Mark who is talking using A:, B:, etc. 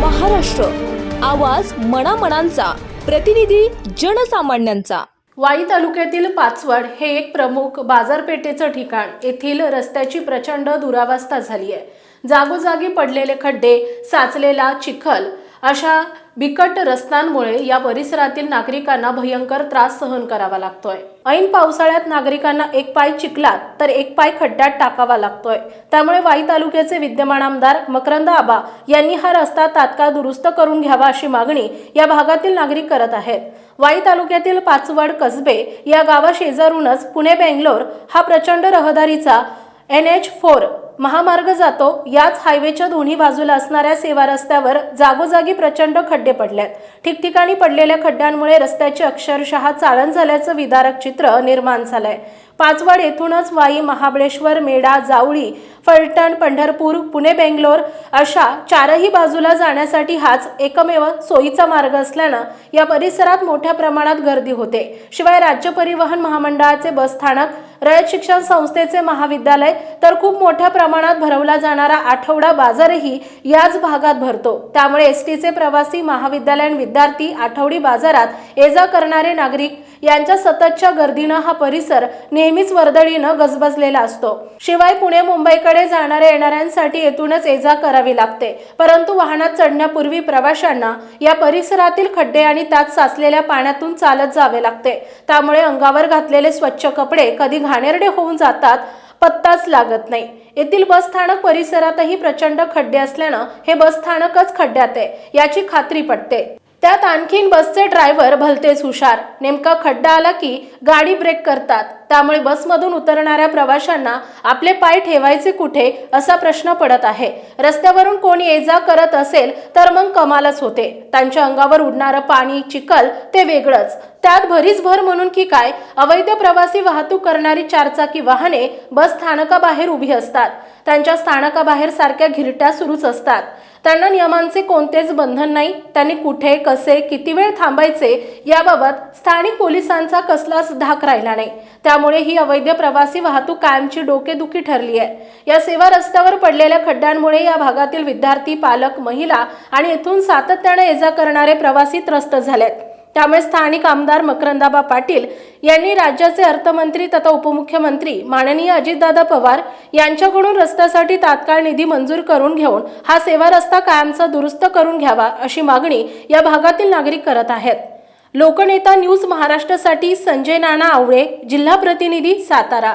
A: महाराष्ट्र. आवाज मनामनांचा. प्रतिनिधी जनसामान्यांचा.
B: वाई तालुक्यातील पाचवड हे एक प्रमुख बाजारपेठेचं ठिकाण. येथील रस्त्याची प्रचंड दुरावस्था झाली आहे. जागोजागी पडलेले खड्डे साचलेला चिखल अशा बिकट रस्त्यांमुळे या परिसरातील नागरिकांना भयंकर त्रास सहन करावा लागतोय. ऐन पावसाळ्यात नागरिकांना एक पाय चिखलात तर एक पाय खड्ड्यात टाकावा लागतोय. त्यामुळे वाई तालुक्याचे विद्यमान आमदार मकरंद आबा यांनी हा रस्ता तात्काळ दुरुस्त करून घ्यावा अशी मागणी या भागातील नागरिक करत आहेत. वाई तालुक्यातील पाचवड कसबे या गावाशेजारूनच पुणे बेंगलोर हा प्रचंड रहदारीचा एन एच फोर महामार्ग जातो याच हायवेच्या दोन्ही बाजूला असणाऱ्या सेवा रस्त्यावर जागोजागी प्रचंड खड्डे पडलेत. ठिकठिकाणी पडलेल्या खड्ड्यांमुळे रस्त्याचे अक्षरशः चाळण झाल्याचं विदारक चित्र निर्माण झालंय. पाचवाड येथूनच वाई महाबळेश्वर मेढा जावळी फलटण पंढरपूर पुणे बेंगलोर अशा चारही बाजूला जाण्यासाठी हाच एकमेव सोयीचा मार्ग असल्यानं या परिसरात मोठ्या प्रमाणात गर्दी होते. शिवाय राज्य परिवहन महामंडळाचे बसस्थानक रयत शिक्षण संस्थेचे महाविद्यालय तर खूप मोठ्या प्रमाणात भरवला जाणारा आठवडा बाजारही याच भागात भरतो. त्यामुळे एस टीचे प्रवासी महाविद्यालयीन विद्यार्थी आठवडी बाजारात ये जा करणारे नागरिक यांच्या सततच्या गर्दीनं हा परिसर नेहमीच वर्दळीनं गजबजलेला असतो. शिवाय पुणे मुंबईकडे जाणाऱ्या येणाऱ्यांसाठी येथूनच ये जा करावी लागते. परंतु वाहनात चढण्यापूर्वी प्रवाशांना या परिसरातील खड्डे आणि त्यात साचलेल्या पाण्यातून चालत जावे लागते. त्यामुळे अंगावर घातलेले स्वच्छ कपडे कधी घाणेरडे होऊन जातात पत्ताच लागत नाही. येथील बसस्थानक परिसरातही प्रचंड खड्डे असल्यानं हे बसस्थानकच खड्ड्यात आहे याची खात्री पटते. त्यात आणखीन बसचे ड्रायव्हर भलतेच हुशार. नेमका खड्डा आला की गाडी ब्रेक करतात. त्यामुळे बसमधून उतरणाऱ्या प्रवाशांना आपले पाय ठेवायचे कुठे असा प्रश्न पडत आहे. रस्त्यावरून कोणी ये जा करत असेल तर मग कमालच होते. त्यांच्या अंगावर उडणारं पाणी चिखल ते वेगळंच. त्यात भरीच भर म्हणून की काय अवैध प्रवासी वाहतूक करणारी चारचाकी वाहने बस स्थानकाबाहेर उभी असतात. त्यांच्या स्थानकाबाहेर सारख्या घिरट्या सुरूच असतात. त्यांना नियमांचे कोणतेच बंधन नाही. त्यांनी कुठे कसे किती वेळ थांबायचे याबाबत स्थानिक पोलिसांचा कसलाच धाक राहिला नाही. त्यामुळे ही अवैध प्रवासी वाहतूक कायमची डोकेदुखी ठरली आहे. या सेवा रस्त्यावर पडलेल्या खड्ड्यांमुळे या भागातील विद्यार्थी पालक महिला आणि येथून सातत्याने ये जा करणारे प्रवासी त्रस्त झालेत. त्यामुळे स्थानिक आमदार मकरंदाबा पाटील यांनी राज्याचे अर्थमंत्री तथा उपमुख्यमंत्री माननीय अजितदादा पवार यांच्याकडून रस्त्यासाठी तात्काळ निधी मंजूर करून घेऊन हा सेवा रस्ता कायमचा दुरुस्त करून घ्यावा अशी मागणी या भागातील नागरिक करत आहेत. लोकनेता न्यूज महाराष्ट्रासाठी संजय नाना आवळे जिल्हा प्रतिनिधी सातारा.